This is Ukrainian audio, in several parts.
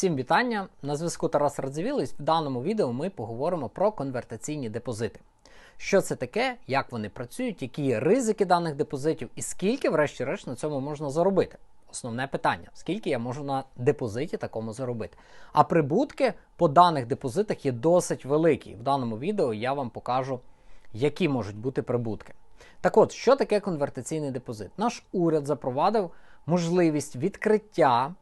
Всім вітання! На зв'язку Тарас Радзивілий. В даному відео ми поговоримо про конвертаційні депозити. Що це таке, як вони працюють, які є ризики даних депозитів і скільки, врешті-решт, на цьому можна заробити. Основне питання: скільки я можу на депозиті такому заробити? А прибутки по даних депозитах є досить великі. В даному відео я вам покажу, які можуть бути прибутки. Так от, що таке конвертаційний депозит? Наш уряд запровадив можливість відкриття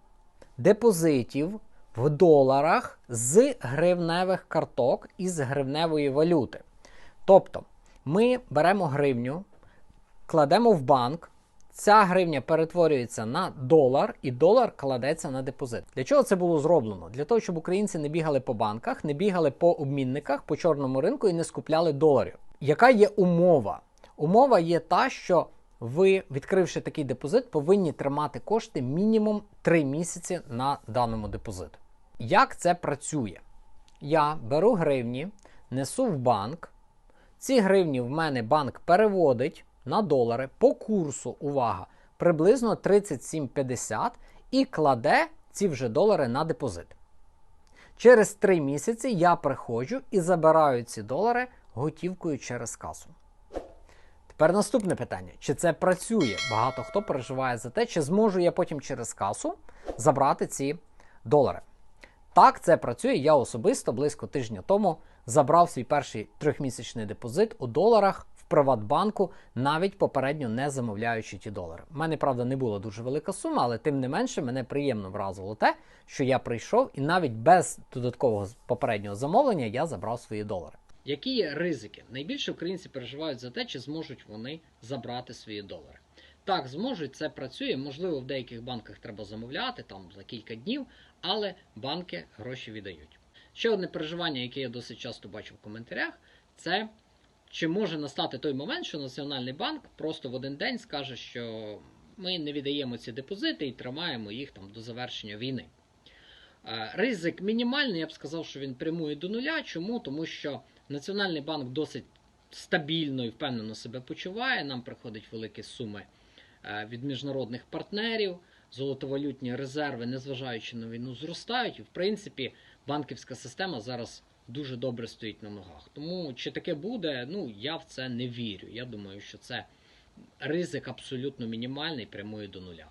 депозитів в доларах з гривневих карток із гривневої валюти. Тобто ми беремо гривню, кладемо в банк, ця гривня перетворюється на долар, і долар кладеться на депозит. Для чого це було зроблено? Для того, щоб українці не бігали по банках, не бігали по обмінниках, по чорному ринку і не скупляли доларів. Яка є умова? Умова є та, що ви, відкривши такий депозит, повинні тримати кошти мінімум 3 місяці на даному депозиту. Як це працює? Я беру гривні, несу в банк. Ці гривні в мене банк переводить на долари по курсу, увага, приблизно 37,50 і кладе ці вже долари на депозит. Через 3 місяці я приходжу і забираю ці долари готівкою через касу. Тепер наступне питання: чи це працює? Багато хто переживає за те, чи зможу я потім через касу забрати ці долари. Так, це працює. Я особисто близько тижня тому забрав свій перший трьохмісячний депозит у доларах в Приватбанку, навіть попередньо не замовляючи ті долари. У мене, правда, не була дуже велика сума, але тим не менше мене приємно вразило те, що я прийшов і навіть без додаткового попереднього замовлення я забрав свої долари. Які є ризики? Найбільше українці переживають за те, чи зможуть вони забрати свої долари. Так, зможуть, це працює. Можливо, в деяких банках треба замовляти там за кілька днів, але банки гроші віддають. Ще одне переживання, яке я досить часто бачу в коментарях, це чи може настати той момент, що Національний банк просто в один день скаже, що ми не віддаємо ці депозити і тримаємо їх там до завершення війни. Е, Ризик мінімальний, я б сказав, що він прямує до нуля. Чому? Тому що Національний банк досить стабільно і впевнено себе почуває. Нам приходять великі суми е, від міжнародних партнерів. Золотовалютні резерви, незважаючи на війну, зростають. І, в принципі, банківська система зараз дуже добре стоїть на ногах. Тому чи таке буде, ну я в це не вірю. Я думаю, що це ризик абсолютно мінімальний, прямує до нуля.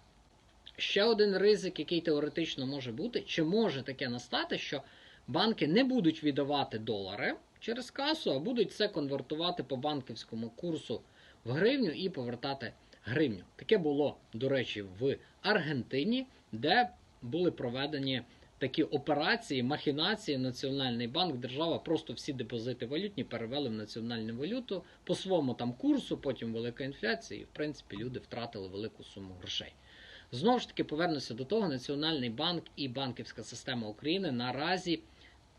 Ще один ризик, який теоретично може бути, чи може таке настати, що банки не будуть віддавати долари через касу, а будуть це конвертувати по банківському курсу в гривню і повертати гривню. Таке було, до речі, в Аргентині, де були проведені такі операції, махінації. Національний банк, держава просто всі депозити валютні перевели в національну валюту по своєму там курсу, потім велика інфляція, і в принципі люди втратили велику суму грошей. Знову ж таки, повернуся до того, Національний банк і банківська система України наразі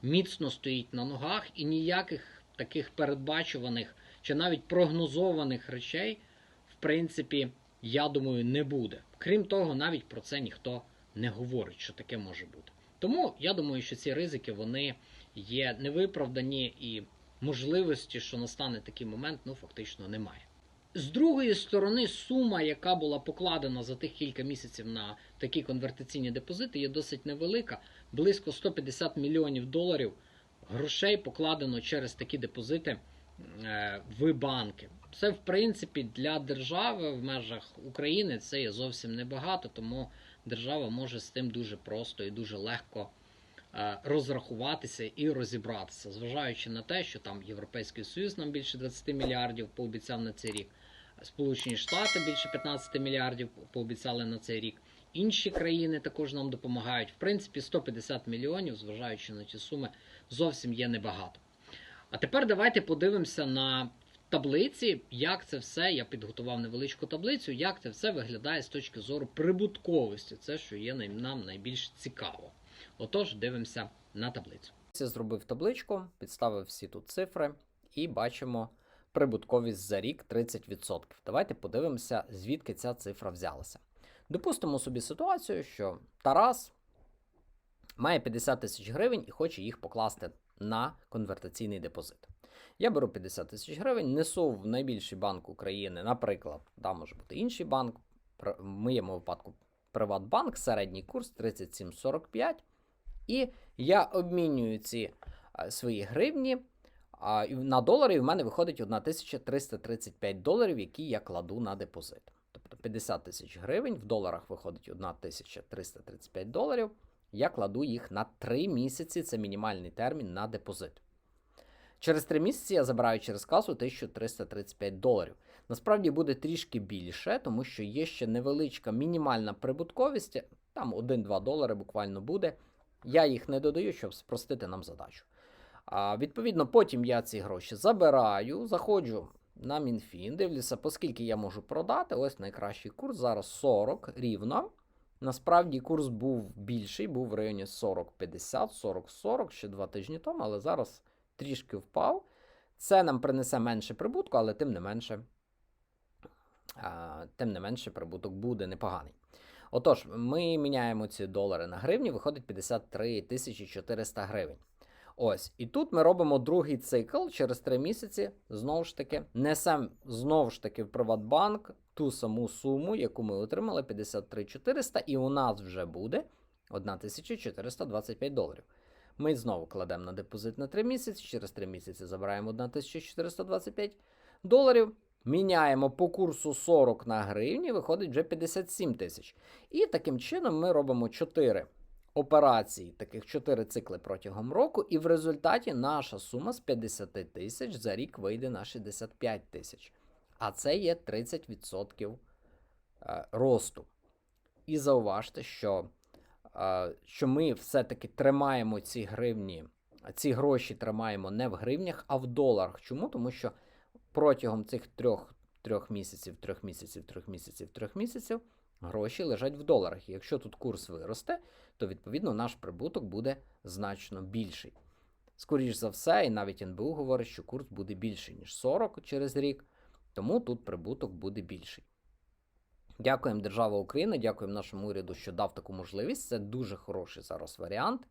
міцно стоїть на ногах, і ніяких таких передбачуваних чи навіть прогнозованих речей, в принципі, я думаю, не буде. Крім того, навіть про це ніхто не говорить, що таке може бути. Тому я думаю, що ці ризики вони є невиправдані і можливості, що настане такий момент, ну фактично немає. З другої сторони, сума, яка була покладена за тих кілька місяців на такі конвертаційні депозити, є досить невелика. Близько 150 мільйонів доларів грошей покладено через такі депозити е, в банки. Це, в принципі, для держави в межах України це є зовсім небагато, тому держава може з тим дуже просто і дуже легко е, розрахуватися і розібратися, зважаючи на те, що там Європейський Союз нам більше 20 мільярдів пообіцяв на цей рік. Сполучені Штати більше 15 мільярдів пообіцяли на цей рік. Інші країни також нам допомагають. В принципі, 150 мільйонів, зважаючи на ці суми, зовсім є небагато. А тепер давайте подивимося на таблиці, як це все. Я підготував невеличку таблицю, як це все виглядає з точки зору прибутковості. Це що є нам найбільш цікаво. Отож, дивимося на таблицю. Я зробив табличку, підставив всі тут цифри і бачимо прибутковість за рік 30%. Давайте подивимося, звідки ця цифра взялася. Допустимо собі ситуацію, що Тарас має 50 тисяч гривень і хоче їх покласти на конвертаційний депозит. Я беру 50 тисяч гривень, несу в найбільший банк України, наприклад, да, може бути інший банк, в моєму випадку Приватбанк, середній курс 37,45. І я обмінюю ці свої гривні а, на долари, в мене виходить 1335 доларів, які я кладу на депозит. Тобто 50 тисяч гривень, в доларах виходить 1335 доларів. Я кладу їх на 3 місяці, це мінімальний термін на депозит. Через 3 місяці я забираю через касу 1335 доларів. Насправді буде трішки більше, тому що є ще невеличка мінімальна прибутковість, там 1-2 долари буквально буде. Я їх не додаю, щоб спростити нам задачу. А, відповідно, потім я ці гроші забираю, заходжу на Мінфін, дивлюся, поскільки я можу продати. Ось найкращий курс. Зараз 40 рівно. Насправді курс був більший, був в районі 40-50, 40-40 ще два тижні тому, але зараз трішки впав. Це нам принесе менше прибутку, але тим не менше, а, тим не менше прибуток буде непоганий. Отож, ми міняємо ці долари на гривні, виходить 53 400 гривень. Ось, і тут ми робимо другий цикл через 3 місяці. Знову ж таки, несемо знову ж таки в Приватбанк ту саму суму, яку ми отримали 53 400, і у нас вже буде 1425 доларів. Ми знову кладемо на депозит на 3 місяці, через 3 місяці забираємо 1425 доларів. Міняємо по курсу 40 на гривні, виходить вже 57 тисяч. І таким чином ми робимо 4 операції, таких 4 цикли протягом року, і в результаті наша сума з 50 тисяч за рік вийде на 65 тисяч. А це є 30% е, росту. І зауважте, що, е, що ми все-таки тримаємо ці гривні, ці гроші тримаємо не в гривнях, а в доларах. Чому? Тому що протягом цих трьох, трьох місяців, трьох місяців, трьох місяців, трьох місяців гроші лежать в доларах. І якщо тут курс виросте, то відповідно наш прибуток буде значно більший. Скоріш за все, і навіть НБУ говорить, що курс буде більший, ніж 40 через рік, тому тут прибуток буде більший. Дякуємо Держава України, дякуємо нашому уряду, що дав таку можливість. Це дуже хороший зараз варіант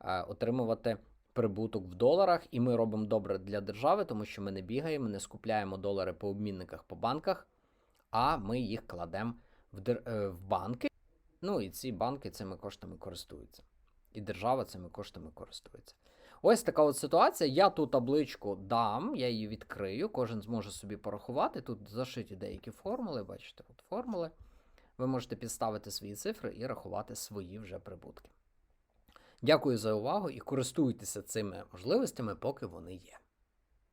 е, отримувати прибуток в доларах, і ми робимо добре для держави, тому що ми не бігаємо, не скупляємо долари по обмінниках по банках, а ми їх кладемо в, дер- е, в банки. Ну і ці банки цими коштами користуються. І держава цими коштами користується. Ось така от ситуація. Я ту табличку дам, я її відкрию, кожен зможе собі порахувати. Тут зашиті деякі формули, бачите, от формули. Ви можете підставити свої цифри і рахувати свої вже прибутки. Дякую за увагу і користуйтеся цими можливостями, поки вони є.